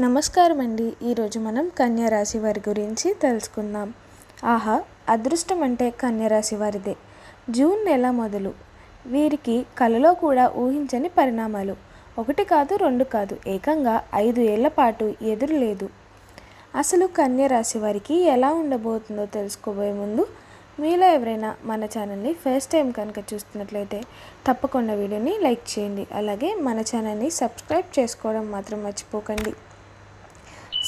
నమస్కారం అండి ఈరోజు మనం కన్యారాశి వారి గురించి తెలుసుకుందాం. ఆహా అదృష్టం అంటే కన్యారాశి వారిదే. జూన్ నెల మొదలు. వీరికి కలలో కూడా ఊహించని పరిణామాలు. ఒకటి కాదు రెండు కాదు. ఏకంగా ఐదు ఏళ్ళ పాటు ఎదురు లేదు. అసలు కన్యారాశి వారికి ఎలా ఉండబోతుందో తెలుసుకోబోయే ముందు మీలో ఎవరైనా మన ఛానల్ని ఫస్ట్ టైం కనుక చూస్తున్నట్లయితే తప్పకుండా వీడియోని లైక్ చేయండి. అలాగే మన ఛానల్ని సబ్స్క్రైబ్ చేసుకోవడం మాత్రం మర్చిపోకండి.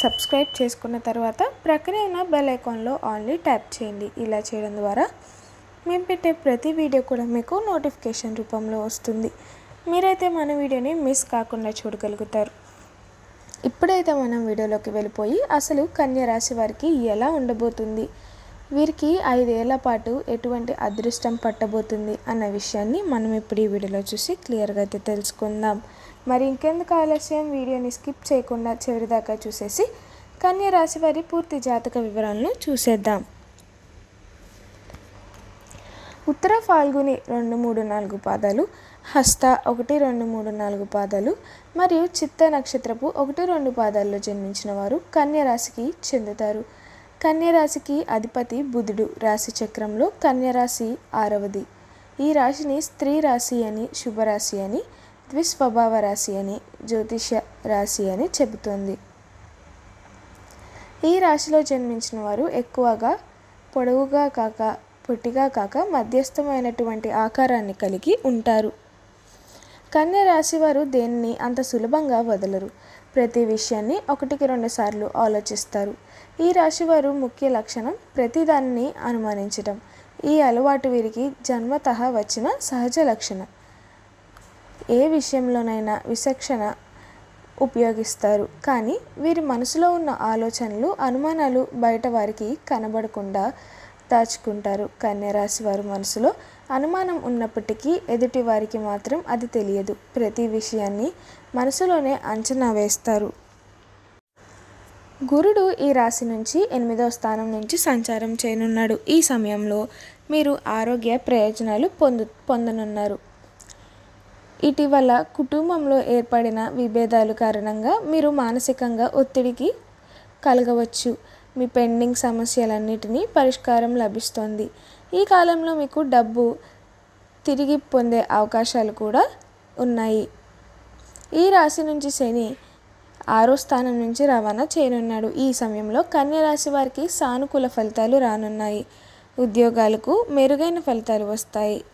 సబ్స్క్రైబ్ చేసుకున్న తర్వాత ప్రక్కనే ఉన్న బెల్ ఐకాన్లో ఆన్లీ ట్యాప్ చేయండి. ఇలా చేయడం ద్వారా మేము పెట్టే ప్రతి వీడియో కూడా మీకు నోటిఫికేషన్ రూపంలో వస్తుంది. మీరైతే మన వీడియోని మిస్ కాకుండా చూడగలుగుతారు. ఇప్పుడైతే మనం వీడియోలోకి వెళ్ళిపోయి అసలు కన్య రాశి వారికి ఎలా ఉండబోతుంది? వీరికి ఐదేళ్ళ పాటు ఎటువంటి అదృష్టం పట్టబోతుంది అన్న విషయాన్ని మనం ఇప్పుడు ఈ వీడియోలో చూసి క్లియర్గా అయితే తెలుసుకుందాం. మరి ఇంకెందుకు ఆలస్యం? వీడియోని స్కిప్ చేయకుండా చివరిదాకా చూసేసి కన్యా రాశి వారి పూర్తి జాతక వివరాలను చూసేద్దాం. ఉత్తర ఫాల్గుని రెండు మూడు నాలుగు పాదాలు హస్త ఒకటి రెండు మూడు నాలుగు పాదాలు మరియు చిత్త నక్షత్రపు ఒకటి రెండు పాదాల్లో జన్మించిన వారు కన్యరాశికి చెందుతారు. కన్యరాశికి అధిపతి బుధుడు రాశి చక్రంలో కన్యరాశి ఆరవది. ఈ రాశిని స్త్రీ రాశి అని శుభరాశి అని ద్విస్వభావ రాశి అని జ్యోతిష రాశి అని చెబుతోంది. ఈ రాశిలో జన్మించిన వారు ఎక్కువగా పొడవుగా కాక పొట్టిగా కాక మధ్యస్థమైనటువంటి ఆకారాన్ని కలిగి ఉంటారు. కన్య రాశి వారు దేన్ని అంత సులభంగా వదలరు? ప్రతి విషయాన్ని ఒకటికి రెండు సార్లు ఆలోచిస్తారు. ఈ రాశి వారు ముఖ్య లక్షణం ప్రతిదాన్ని అనుమానించడం ఈ అలవాటు వీరికి జన్మత వచ్చిన సహజ లక్షణం. ఏ విషయంలోనైనా విచక్షణ ఉపయోగిస్తారు. కానీ వీరి మనసులో ఉన్న ఆలోచనలు అనుమానాలు బయట వారికి కనబడకుండా దాచుకుంటారు. కన్యరాశి వారి మనసులో అనుమానం ఉన్నప్పటికీ ఎదుటి వారికి మాత్రం అది తెలియదు. ప్రతి విషయాన్ని మనసులోనే అంచనా వేస్తారు. గురుడు ఈ రాశి నుంచి ఎనిమిదవ స్థానం నుంచి సంచారం చేయనున్నాడు. ఈ సమయంలో మీరు ఆరోగ్య ప్రయోజనాలు పొందు పొందనున్నారు. ఇటీవల కుటుంబంలో ఏర్పడిన విభేదాలు కారణంగా మీరు మానసికంగా ఒత్తిడికి కలగవచ్చు. మీ పెండింగ్ సమస్యలన్నిటినీ పరిష్కారం లభిస్తుంది. ఈ కాలంలో మీకు డబ్బు తిరిగి పొందే అవకాశాలు కూడా ఉన్నాయి. ఈ రాశి నుంచి శని ఆరో స్థానం నుంచి రవాణా చేయనున్నాడు. ఈ సమయంలో కన్య రాశి వారికి సానుకూల ఫలితాలు రానున్నాయి. ఉద్యోగాలకు మెరుగైన ఫలితాలు వస్తాయి.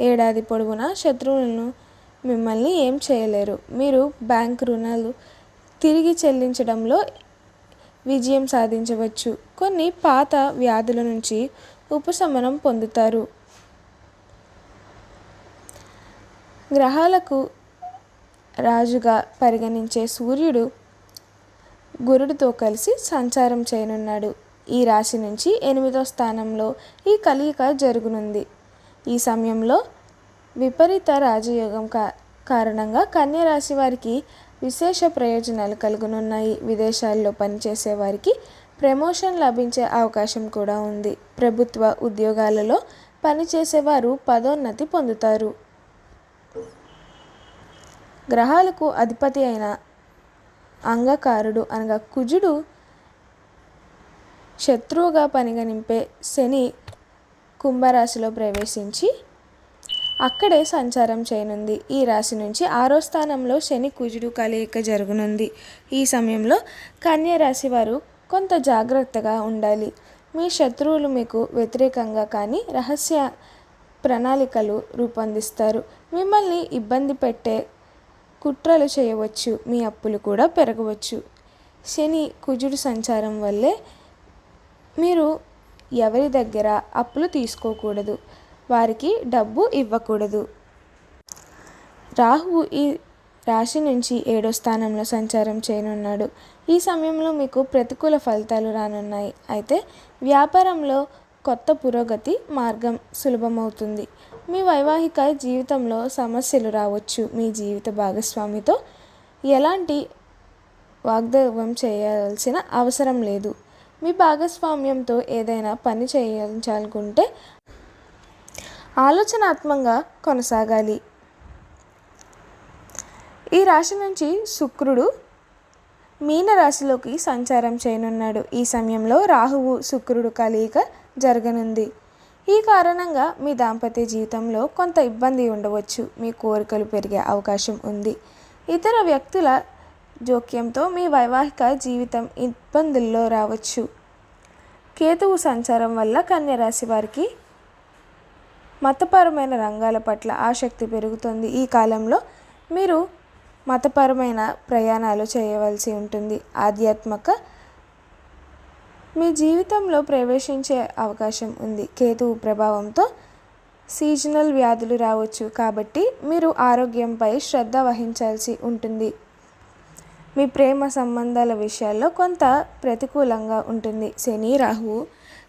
ఏడాది పొడవునా శత్రువులను మిమ్మల్ని ఏం చేయలేరు. మీరు బ్యాంక్ రుణాలు తిరిగి చెల్లించడంలో విజయం సాధించవచ్చు. కొన్ని పాత వ్యాధుల నుంచి ఉపశమనం పొందుతారు. గ్రహాలకు రాజుగా పరిగణించే సూర్యుడు గురుడితో కలిసి సంచారం చేయనున్నాడు. ఈ రాశి నుంచి ఎనిమిదో స్థానంలో ఈ కలియిక జరుగునుంది. ఈ సమయంలో విపరీత రాజయోగం కా కారణంగా కన్య రాశి వారికి విశేష ప్రయోజనాలు కలుగునున్నాయి. విదేశాల్లో పనిచేసే వారికి ప్రమోషన్ లభించే అవకాశం కూడా ఉంది. ప్రభుత్వ ఉద్యోగాలలో పనిచేసేవారు పదోన్నతి పొందుతారు. గ్రహాలకు అధిపతి అయిన అంగకారుడు అనగా కుజుడు శత్రువుగా పనిగనింపే శని కుంభరాశిలో ప్రవేశించి అక్కడే సంచారం చేయనుంది. ఈ రాశి నుంచి ఆరో స్థానంలో శని కుజుడు కలయిక జరుగునుంది. ఈ సమయంలో కన్యా రాశి వారు కొంత జాగ్రత్తగా ఉండాలి. మీ శత్రువులు మీకు వ్యతిరేకంగా కానీ రహస్య ప్రణాళికలు రూపొందిస్తారు. మిమ్మల్ని ఇబ్బంది పెట్టే కుట్రలు చేయవచ్చు. మీ అప్పులు కూడా పెరగవచ్చు. శని కుజుడు సంచారం వల్లే మీరు ఎవరి దగ్గర అప్పులు తీసుకోకూడదు. వారికి డబ్బు ఇవ్వకూడదు. రాహువు ఈ రాశి నుంచి ఏడో స్థానంలో సంచారం చేయనున్నాడు. ఈ సమయంలో మీకు ప్రతికూల ఫలితాలు రానున్నాయి. అయితే వ్యాపారంలో కొత్త పురోగతి మార్గం సులభమవుతుంది. మీ వైవాహిక జీవితంలో సమస్యలు రావచ్చు. మీ జీవిత భాగస్వామితో ఎలాంటి వాగ్దానం చేయాల్సిన అవసరం లేదు. మీ భాగస్వామ్యంతో ఏదైనా పని చేయించాలనుకుంటే ఆలోచనాత్మకంగా కొనసాగాలి. ఈ రాశి నుంచి శుక్రుడు మీనరాశిలోకి సంచారం చేయనున్నాడు. ఈ సమయంలో రాహువు శుక్రుడు కలయిక జరగనుంది. ఈ కారణంగా మీ దాంపత్య జీవితంలో కొంత ఇబ్బంది ఉండవచ్చు. మీ కోరికలు పెరిగే అవకాశం ఉంది. ఇతర వ్యక్తుల జోక్యంతో మీ వైవాహిక జీవితం ఇబ్బందుల్లో రావచ్చు. కేతువు సంచారం వల్ల కన్యరాశి వారికి మతపరమైన రంగాల పట్ల ఆసక్తి పెరుగుతుంది. ఈ కాలంలో మీరు మతపరమైన ప్రయాణాలు చేయవలసి ఉంటుంది. ఆధ్యాత్మిక మీ జీవితంలో ప్రవేశించే అవకాశం ఉంది. కేతువు ప్రభావంతో సీజనల్ వ్యాధులు రావచ్చు. కాబట్టి మీరు ఆరోగ్యంపై శ్రద్ధ వహించాల్సి ఉంటుంది. మీ ప్రేమ సంబంధాల విషయాల్లో కొంత ప్రతికూలంగా ఉంటుంది. శని రాహువు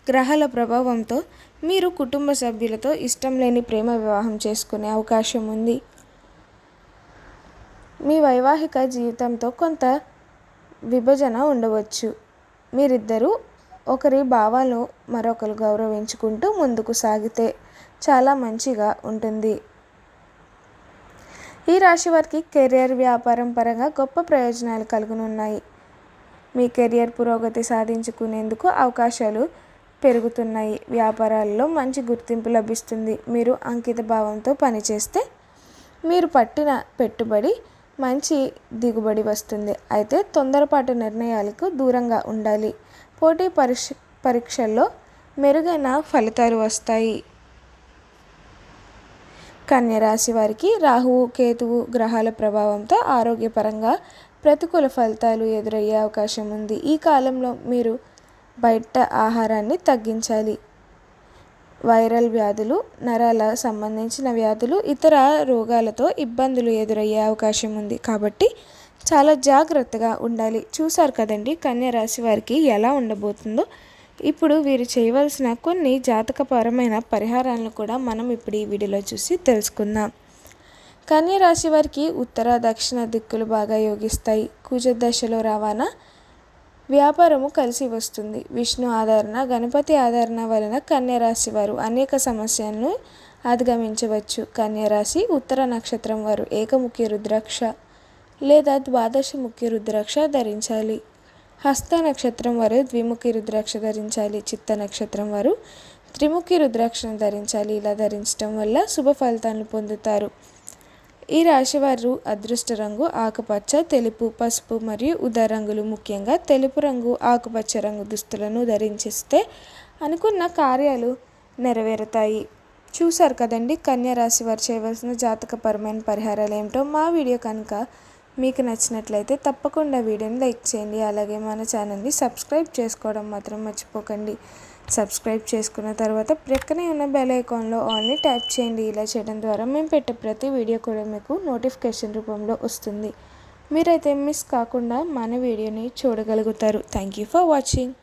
గ్రహాల ప్రభావంతో మీరు కుటుంబ సభ్యులతో ఇష్టం లేని ప్రేమ వివాహం చేసుకునే అవకాశం ఉంది. మీ వైవాహిక జీవితంతో కొంత విభజన ఉండవచ్చు. మీరిద్దరూ ఒకరి భావాలు మరొకరు గౌరవించుకుంటూ ముందుకు సాగితే చాలా మంచిగా ఉంటుంది. ఈ రాశి వారికి కెరియర్ వ్యాపారం పరంగా గొప్ప ప్రయోజనాలు కలుగునున్నాయి. మీ కెరియర్ పురోగతి సాధించుకునేందుకు అవకాశాలు పెరుగుతున్నాయి. వ్యాపారాల్లో మంచి గుర్తింపు లభిస్తుంది. మీరు అంకిత భావంతో పనిచేస్తే మీరు పట్టిన పెట్టుబడి మంచి దిగుబడి వస్తుంది. అయితే తొందరపాటు నిర్ణయాలకు దూరంగా ఉండాలి. పోటీ పరీక్ష పరీక్షల్లో మెరుగైన ఫలితాలు వస్తాయి. కన్యరాశి వారికి రాహువు కేతువు గ్రహాల ప్రభావంతో ఆరోగ్యపరంగా ప్రతికూల ఫలితాలు ఎదురయ్యే అవకాశం ఉంది. ఈ కాలంలో మీరు బయట ఆహారాన్ని తగ్గించాలి. వైరల్ వ్యాధులు నరాల సంబంధించిన వ్యాధులు ఇతర రోగాలతో ఇబ్బందులు ఎదురయ్యే అవకాశం ఉంది. కాబట్టి చాలా జాగ్రత్తగా ఉండాలి. చూసారు కదండి కన్య రాశి వారికి ఎలా ఉండబోతుందో. ఇప్పుడు వీరు చేయవలసిన కొన్ని జాతకపరమైన పరిహారాలను కూడా మనం ఇప్పుడు ఈ వీడియోలో చూసి తెలుసుకుందాం. కన్య రాశి వారికి ఉత్తర దక్షిణ దిక్కులు బాగా యోగిస్తాయి. కుజ దశలో రవాణా వ్యాపారము కలిసి వస్తుంది. విష్ణు ఆదరణ గణపతి ఆదరణ వలన కన్యరాశి వారు అనేక సమస్యలను అధిగమించవచ్చు. కన్యరాశి ఉత్తర నక్షత్రం వారు ఏకముఖి రుద్రాక్ష లేదా ద్వాదశ ముఖ్య రుద్రాక్ష ధరించాలి. హస్త నక్షత్రం వారు ద్విముఖి రుద్రాక్ష ధరించాలి. చిత్త నక్షత్రం వారు త్రిముఖి రుద్రాక్షను ధరించాలి. ఇలా ధరించడం వల్ల శుభ ఫలితాలను పొందుతారు. ఈ రాశివారు అదృష్ట రంగు ఆకుపచ్చ తెలుపు పసుపు మరియు ఉదా రంగులు. ముఖ్యంగా తెలుపు రంగు ఆకుపచ్చ రంగు దుస్తులను ధరించిస్తే అనుకున్న కార్యాలు నెరవేరుతాయి. చూశారు కదండి కన్యా రాశి వారు చేయవలసిన జాతకపరమైన పరిహారాలు ఏమిటో మా వీడియో కనుక మీకు నచ్చినట్లయితే తప్పకుండా వీడియోని లైక్ చేయండి. అలాగే మన ఛానల్ని సబ్స్క్రైబ్ చేసుకోవడం మాత్రం మర్చిపోకండి. సబ్స్క్రైబ్ చేసుకున్న తర్వాత ప్రక్కనే ఉన్న బెల్ ఐకాన్లో ఆల్ని ట్యాప్ చేయండి. ఇలా చేయడం ద్వారా మేము పెట్టే ప్రతి వీడియో కూడా మీకు నోటిఫికేషన్ రూపంలో వస్తుంది. మీరైతే మిస్ కాకుండా మన వీడియోని చూడగలుగుతారు. Thank you for watching.